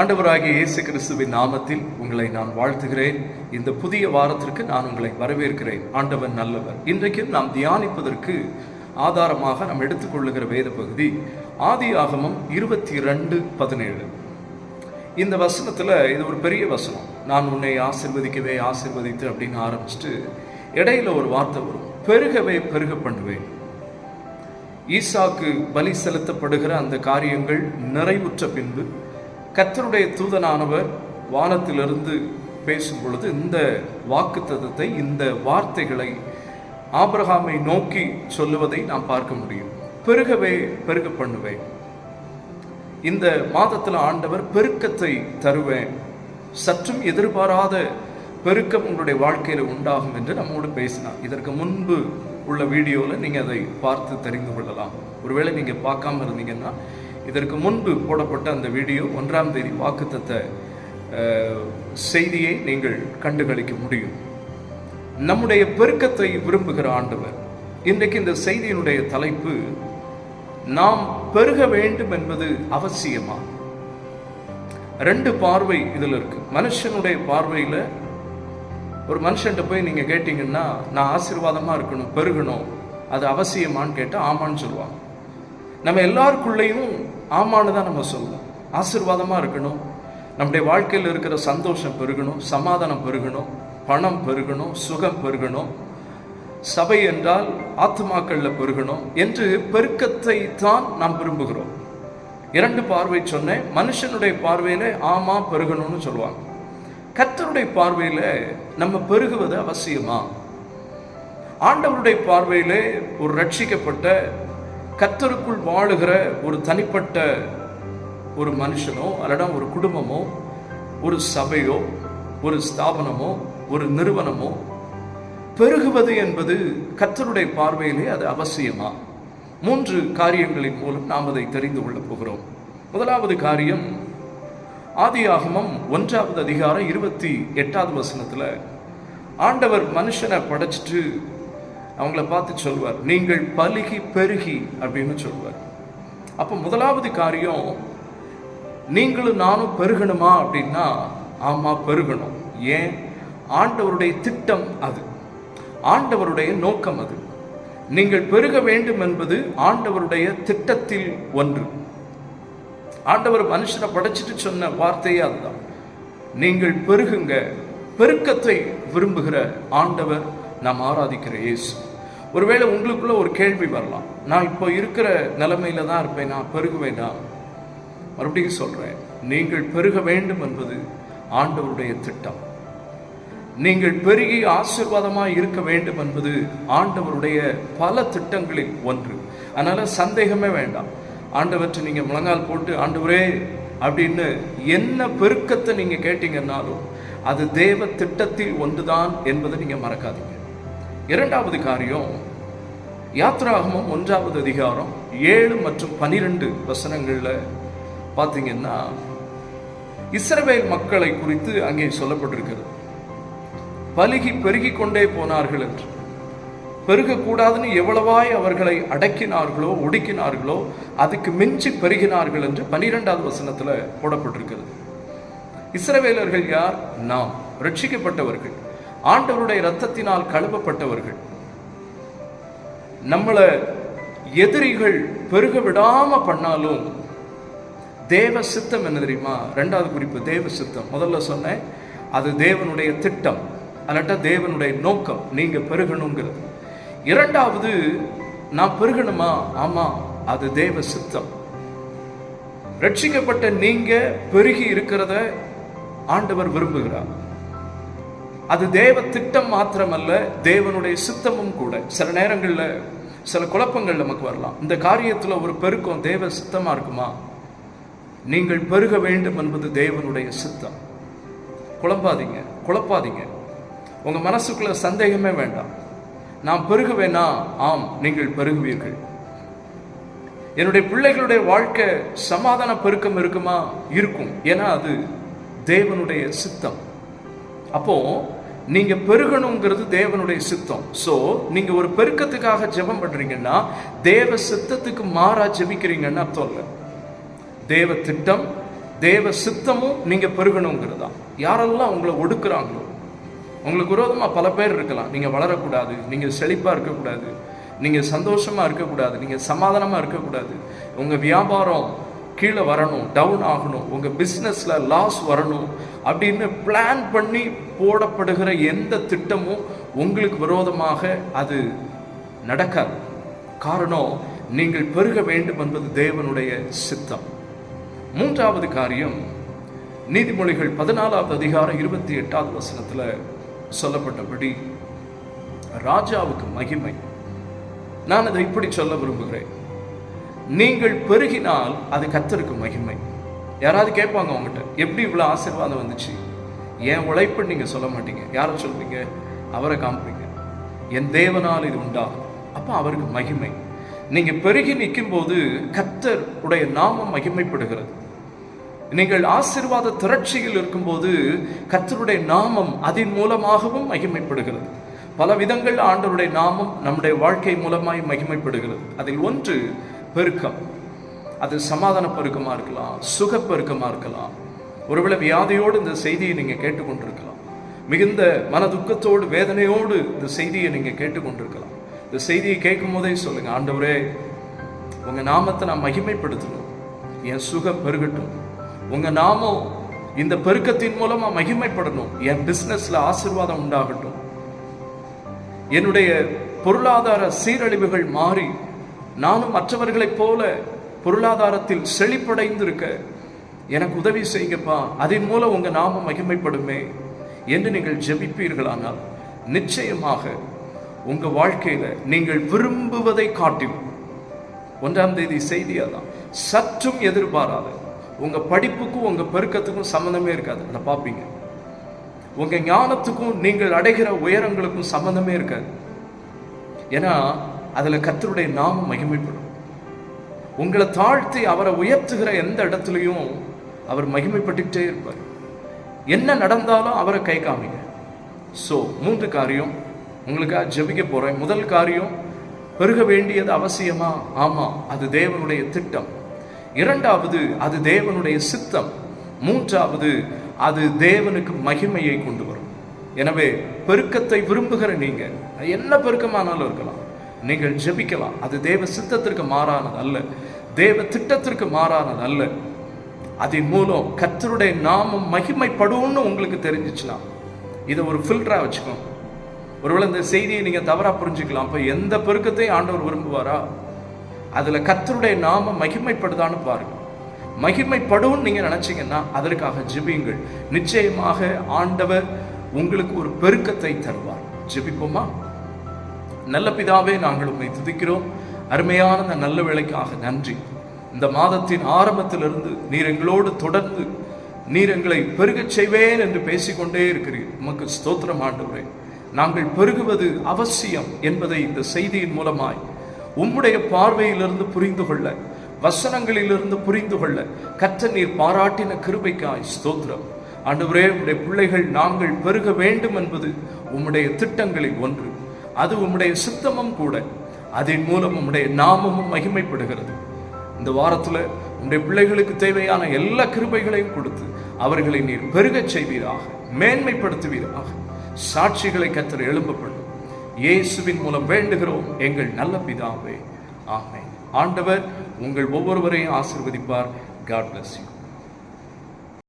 ஆண்டவராகிய இயேசு கிறிஸ்துவின் நாமத்தில் உங்களை நான் வாழ்த்துகிறேன். இந்த புதிய வாரத்திற்கு நான் உங்களை வரவேற்கிறேன். ஆண்டவன் நல்லவர். இன்றைக்கு நாம் தியானிப்பதற்கு ஆதாரமாக நாம் எடுத்துக்கொள்ளுகிற வேத பகுதி ஆதி ஆகமம் இருபத்தி ரெண்டு பதினேழு. இந்த வசனத்தில் இது ஒரு பெரிய வசனம். நான் உன்னை ஆசிர்வதிக்கவே ஆசிர்வதித்து அப்படின்னு ஆரம்பிச்சுட்டு இடையில ஒரு வார்த்தை வரும். பெருகவே பெருக பண்ணுவேன். ஈசாக்கு பலி செலுத்தப்படுகிற அந்த காரியங்கள் நிறைவுற்ற பின்பு கத்தருடைய தூதனானவர் வானத்திலிருந்து பேசும் பொழுது இந்த வாக்குத்தத்தத்தை இந்த வார்த்தைகளை ஆபிரகாமை நோக்கி சொல்லுவதை நாம் பார்க்க முடியும். பெருகவே பெருக பண்ணுவேன். இந்த மாதத்தில் ஆண்டவர் பெருக்கத்தை தருவேன். சற்றும் எதிர்பாராத பெருக்கம் உங்களுடைய வாழ்க்கையில் உண்டாகும் என்று நம்மோடு பேசினார். இதற்கு முன்பு உள்ள வீடியோவில் நீங்கள் அதை பார்த்து தெரிந்து கொள்ளலாம். ஒருவேளை நீங்கள் பார்க்காம இருந்தீங்கன்னா இதற்கு முன்பு போடப்பட்ட அந்த வீடியோ ஒன்றாம் தேதி வாக்குத்தத்த செய்தியை நீங்கள் கண்டுகளிக்க முடியும். நம்முடைய பெருக்கத்தை விரும்புகிற ஆண்டவர் இன்றைக்கு இந்த செய்தியினுடைய தலைப்பு நாம் பெருக வேண்டும் என்பது அவசியமா? ரெண்டு பார்வை இதில் இருக்கு. மனுஷனுடைய பார்வையில் ஒரு மனுஷன்ட்ட போய் நீங்கள் கேட்டிங்கன்னா நான் ஆசீர்வாதமாக இருக்கணும் பெருகணும் அது அவசியமான்னு கேட்டால் ஆமான்னு சொல்லுவாங்க. நம்ம எல்லாருக்குள்ளேயும் ஆமான்னு தான் நம்ம சொல்லணும். ஆசீர்வாதமாக இருக்கணும். நம்முடைய வாழ்க்கையில் இருக்கிற சந்தோஷம் பெருகணும் சமாதானம் பெருகணும் பணம் பெருகணும் சுகம் பெருகணும். சபை என்றால் ஆத்மாக்களில் பெருகணும் என்று பெருக்கத்தை தான் நாம் விரும்புகிறோம். இரண்டு பார்வை சொன்னேன். மனுஷனுடைய பார்வையில் ஆமா பெருகணும்னு சொல்லுவாங்க. கர்த்தருடைய பார்வையில் நம்ம பெருகுவது அவசியமா? ஆண்டவருடைய பார்வையிலே ஒரு ரட்சிக்கப்பட்ட கத்தருக்குள் வாழுகிற ஒரு தனிப்பட்ட ஒரு மனுஷனோ அல்லடா ஒரு குடும்பமோ ஒரு சபையோ ஒரு ஸ்தாபனமோ ஒரு நிறுவனமோ பெருகுவது என்பது கர்த்தருடைய பார்வையிலே அது அவசியமா? மூன்று காரியங்களின் மூலம் நாம் அதை தெரிந்து கொள்ளப் போகிறோம். முதலாவது காரியம் ஆதியாகமம் ஒன்றாவது அதிகாரம் இருபத்தி எட்டாவது வசனத்தில் ஆண்டவர் மனுஷனை படைச்சிட்டு அவங்கள பார்த்து சொல்வார் நீங்கள் பலுகி பெருகி அப்படின்னு சொல்வார். அப்போ முதலாவது காரியம் நீங்களும் நானும் பெருகணுமா? அப்படின்னா ஆமாம் பெருகணும். ஏன்? ஆண்டவருடைய திட்டம் அது. ஆண்டவருடைய நோக்கம் அது. நீங்கள் பெருக வேண்டும் என்பது ஆண்டவருடைய திட்டத்தில் ஒன்று. ஆண்டவர் மனுஷனை படைச்சிட்டு சொன்ன வார்த்தையே அதுதான். நீங்கள் பெருகுங்க. பெருக்கத்தை விரும்புகிற ஆண்டவர் நாம் ஆராதிக்கிற இயேசு. ஒருவேளை உங்களுக்குள்ள ஒரு கேள்வி வரலாம். நான் இப்போ இருக்கிற நிலைமையில தான் இருப்பேன் நான் பெருகுவேனா மறுபடியும் சொல்கிறேன் நீங்கள் பெருக வேண்டும் என்பது ஆண்டவருடைய திட்டம். நீங்கள் பெருகி ஆசிர்வாதமாக இருக்க வேண்டும் என்பது ஆண்டவருடைய பல திட்டங்களில் ஒன்று. அதனால் சந்தேகமே வேண்டாம். ஆண்டவற்றை நீங்கள் முழங்கால் போட்டு ஆண்டவரே அப்படின்னு என்ன பெருக்கத்தை நீங்கள் கேட்டீங்கன்னாலும் அது தேவ திட்டத்தில் ஒன்றுதான் என்பதை நீங்கள் மறக்காதீங்க. இரண்டாவது காரியம் யாத்ராகமம் ஒன்றாவது அதிகாரம் ஏழு மற்றும் பனிரெண்டு வசனங்களில் பார்த்தீங்கன்னா இஸ்ரவேல் மக்களை குறித்து அங்கே சொல்லப்பட்டிருக்கிறது. பலுகி பெருகி கொண்டே போனார்கள் என்று. பெருகக்கூடாதுன்னு எவ்வளவாய் அவர்களை அடக்கினார்களோ ஒடுக்கினார்களோ அதுக்கு மிஞ்சி பெருகினார்கள் என்று பனிரெண்டாவது வசனத்தில் போடப்பட்டிருக்கிறது. இஸ்ரவேலர்கள் யார்? நாம். ரட்சிக்கப்பட்டவர்கள். ஆண்டவருடைய இரத்தத்தினால் கழுவப்பட்டவர்கள். நம்மளை எதிரிகள் பெருக விடாம பண்ணாலும் தேவ சித்தம் என்ன தெரியுமா? ரெண்டாவது குறிப்பு தேவ சித்தம். முதல்ல சொன்னேன் அது தேவனுடைய திட்டம் அல்லாட்டா தேவனுடைய நோக்கம் நீங்க பெருகணுங்கிறது. இரண்டாவது நான் பெருகணுமா? ஆமா அது தேவ சித்தம். ரட்சிக்கப்பட்ட நீங்க பெருகி இருக்கிறத ஆண்டவர் விரும்புகிறார். அது தேவ திட்டம் மாத்திரமல்ல தேவனுடைய சித்தமும் கூட. சில நேரங்களில் சில குழப்பங்கள் நமக்கு வரலாம். இந்த காரியத்தில் ஒரு பெருக்கம் தேவ சித்தமாக இருக்குமா? நீங்கள் பெருக வேண்டும் என்பது தேவனுடைய சித்தம். குழம்பாதீங்க குழப்பாதீங்க. உங்கள் மனசுக்குள்ள சந்தேகமே வேண்டாம். நான் பெருகுவேனா? ஆம் நீங்கள் பெருகுவீர்கள். என்னுடைய பிள்ளைகளுடைய வாழ்க்கை சமாதான பெருக்கம் இருக்குமா? இருக்கும். ஏன்னா அது தேவனுடைய சித்தம். அப்போ நீங்க பெருகணுங்கிறது தேவனுடைய சித்தம். சோ நீங்க ஒரு பெருக்கத்துக்காக ஜெபம் பண்றீங்கன்னா தேவ சித்தத்துக்கு மாறா ஜெபிக்கிறீங்கன்னு அர்த்தம் இல்லை. தேவ திட்டம் தேவ சித்தமும் நீங்க தான் யாரெல்லாம் உங்களை ஒடுக்குறாங்களோ உங்களுக்கு விரோதமா பல பேர் இருக்கலாம். நீங்க வளரக்கூடாது நீங்க செழிப்பா இருக்கக்கூடாது நீங்க சந்தோஷமா இருக்கக்கூடாது நீங்க சமாதானமா இருக்கக்கூடாது. உங்க வியாபாரம் கீழே வரணும் டவுன் ஆகணும். உங்க பிஸ்னஸில் லாஸ் வரணும். அப்படின்னு பிளான் பண்ணி போடப்படுகிற எந்த திட்டமும் உங்களுக்கு விரோதமாக அது நடக்காது. காரணம் நீங்கள் பெருக வேண்டும் என்பது தேவனுடைய சித்தம். மூன்றாவது காரியம் நீதிமொழிகள் பதினாலாவது அதிகாரம் இருபத்தி எட்டாவது வசனத்தில் சொல்லப்பட்டபடி ராஜாவுக்கு மகிமை. நான் அதை இப்படி சொல்ல விரும்புகிறேன். நீங்கள் பெருகினால் அது கத்தருக்கு மகிமை. யாராவது கேட்பாங்க அவங்ககிட்ட எப்படி இவ்வளோ ஆசீர்வாதம் வந்துச்சு? என் உழைப்பு நீங்க சொல்ல மாட்டீங்க. யாரை சொல்வீங்க அவரை காமிப்பீங்க என் தேவனால் இது உண்டாகும் அப்போ அவருக்கு மகிமை. நீங்க பெருகி நிற்கும் போது கத்தர் உடைய நாமம் மகிமைப்படுகிறது. நீங்கள் ஆசீர்வாத திரட்சியில் இருக்கும்போது கத்தருடைய நாமம் அதன் மூலமாகவும் மகிமைப்படுகிறது. பல விதங்கள் ஆண்டவருடைய நாமம் நம்முடைய வாழ்க்கை மூலமாய் மகிமைப்படுகிறது. அதில் ஒன்று பெருக்கம். அது சமாதான பெருக்கமாக இருக்கலாம் சுகப்பெருக்கமாக இருக்கலாம். ஒருவேளை வியாதியோடு இந்த செய்தியை நீங்கள் கேட்டுக்கொண்டிருக்கலாம். மிகுந்த மன துக்கத்தோடு வேதனையோடு இந்த செய்தியை நீங்கள் கேட்டுக்கொண்டிருக்கலாம். இந்த செய்தியை கேட்கும் போதே சொல்லுங்க ஆண்டவரே உங்கள் நாமத்தை நான் மகிமைப்படுத்தணும். என் சுகம் பெருகட்டும். உங்கள் நாமம் இந்த பெருக்கத்தின் மூலமாக மகிமைப்படணும். என் பிஸ்னஸில் ஆசீர்வாதம் உண்டாகட்டும். என்னுடைய பொருளாதார சீரழிவுகள் மாறி நானும் மற்றவர்களைப் போல பொருளாதாரத்தில் செழிப்படைந்து இருக்க எனக்கு உதவி செய்யுங்கப்பா. அதன் மூலம் உங்கள் நாமம் மகிமைப்படுமே என்று நீங்கள் ஜெபிப்பீர்களானால் நிச்சயமாக உங்கள் வாழ்க்கையில் நீங்கள் விரும்புவதை காட்டிலும் ஒன்றாம் தேதி செய்தியாக தான் சற்றும் எதிர்பாராத உங்கள் படிப்புக்கும் உங்கள் பெருக்கத்துக்கும் சம்மந்தமே இருக்காது. அதை பார்ப்பீங்க உங்கள் ஞானத்துக்கும் நீங்கள் அடைகிற உயரங்களுக்கும் சம்மந்தமே இருக்காது. ஏன்னா அதில் கத்தருடைய நாமம் மகிமைப்படும். உங்களை தாழ்த்தி அவரை உயர்த்துகிற எந்த இடத்துலையும் அவர் மகிமைப்பட்டுக்கிட்டே இருப்பார். என்ன நடந்தாலும் அவரை கை காமிங்க. ஸோ மூன்று காரியம். உங்களுக்காக ஜபிக்க போகிறேன் முதல் காரியம் பெருக வேண்டியது அவசியமா? ஆமாம் அது தேவனுடைய திட்டம். இரண்டாவது அது தேவனுடைய சித்தம். மூன்றாவது அது தேவனுக்கு மகிமையை கொண்டு வரும். எனவே பெருக்கத்தை விரும்புகிற நீங்கள் அது என்ன பெருக்கமானாலும் இருக்கலாம். நீங்கள் ஜெபிக்கலாம். அது தேவ சித்தத்திற்கு மாறானது அல்ல. தேவ திட்டத்திற்கு மாறானது அல்ல. அதன் மூலம் கத்தருடைய நாமம் மகிமைப்படும்னு உங்களுக்கு தெரிஞ்சிச்சுன்னா இதை ஒரு ஃபில்டராக வச்சுக்கோங்க ஒருவேளை இந்த செய்தியை நீங்கள் தவறாக புரிஞ்சுக்கலாம். அப்போ எந்த பெருக்கத்தையும் ஆண்டவர் விரும்புவாரா? அதில் கத்தருடைய நாமம் மகிமைப்படுதான்னு பாருங்கள் மகிமைப்படும்னு நீங்கள் நினச்சிங்கன்னா அதற்காக ஜெபியுங்கள். நிச்சயமாக ஆண்டவர் உங்களுக்கு ஒரு பெருக்கத்தை தருவார். ஜிபிப்போமா? நல்ல பிதாவே நாங்கள் உண்மை துதிக்கிறோம். அருமையான இந்த நல்ல வேலைக்காக நன்றி. இந்த மாதத்தின் ஆரம்பத்திலிருந்து நீர் எங்களோடு தொடர்ந்து நீர் எங்களை பெருகச் செய்வேன் என்று பேசிக்கொண்டே இருக்கிறீர். உமக்கு ஸ்தோத்திரம் ஆண்டவரே. நாங்கள் பெருகுவது அவசியம் என்பதை இந்த செய்தியின் மூலமாய் உம்முடைய பார்வையிலிருந்து புரிந்து கொள்ள வசனங்களிலிருந்து புரிந்து கொள்ள கற்ற நீர் பாராட்டின கிருபைக்காய் ஸ்தோத்திரம். ஆண்டவரே உடைய பிள்ளைகள் நாங்கள் பெருக வேண்டும் என்பது உம்முடைய திட்டங்களில் ஒன்று. அது உம்முடைய சித்தமும் கூட அதன் மூலம் உம்முடைய நாமமும் மகிமைப்படுகிறது. இந்த வாரத்தில் உன்னுடைய பிள்ளைகளுக்கு தேவையான எல்லா கிருபைகளையும் கொடுத்து அவர்களை நீர் பெருகச் செய்வீராக மேன்மைப்படுத்துவீராக. சாட்சிகளை கத்தர் எழும்பப்படும். இயேசுவின் மூலம் வேண்டுகிறோம் எங்கள் நல்ல பிதாவே. ஆமென். ஆண்டவர் உங்கள் ஒவ்வொருவரையும் ஆசிர்வதிப்பார். God bless you